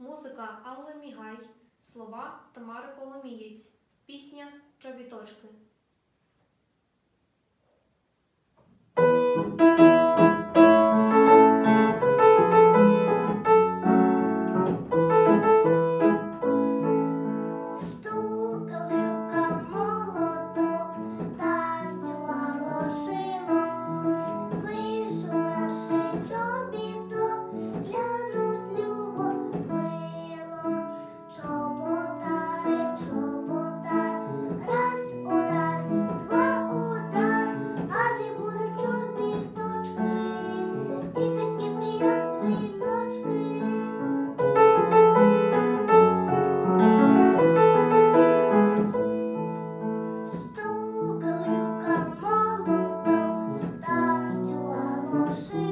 Музика Алли Мігай, слова Тамари Коломієць, пісня Чобіточки. see.